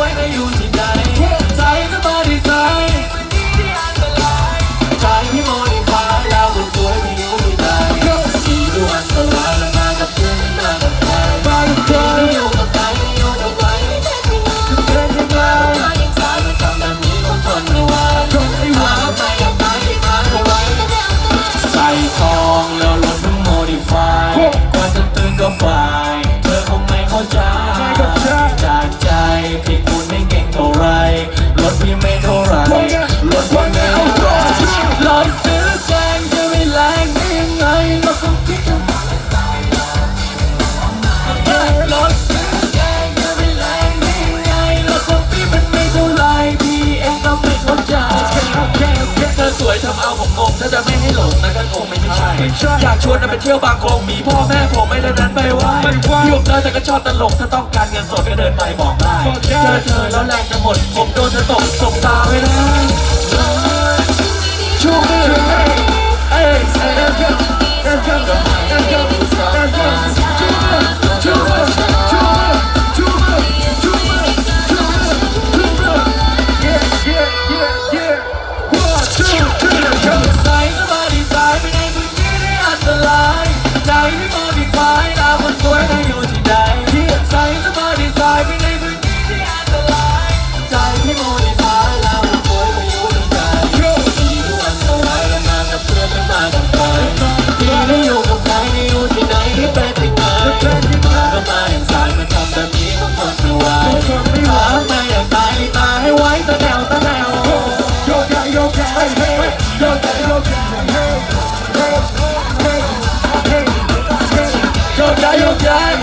วยไม่อยู่ที่ใจใจสบายดีใจใจไม่โมองที่ฟ้าดาวคนสวยไม่อยู่ที่ใจสีดวงอันตรายแมากับเพื่อนมากับใครมกัไม่อยู่กับใครไม่อยู่กับใครไม่เป็ยังไงมาอย่างสยแล้คงทนไม่ไหวทไม่ไหวไปกับใครที่เอาไวใส่ทองแล้วรถมอดิฟายกว่าจะตื่นก็ฟ้า งงถ้าจะไม่ให้หลงนะก็คงไม่ใช่อยากชวนไปเที่ยวบางกงมีพ่อแม่ผมไม่ได้นั้นไม่ไหวอยู่กับเธอแต่ก็ชอบตลกถ้าต้องการเงินสดก็เดินไปบอกได้เจอเธอแล้วแรงจะหมดผมโดนเธอตกสบตาไม่ได้ die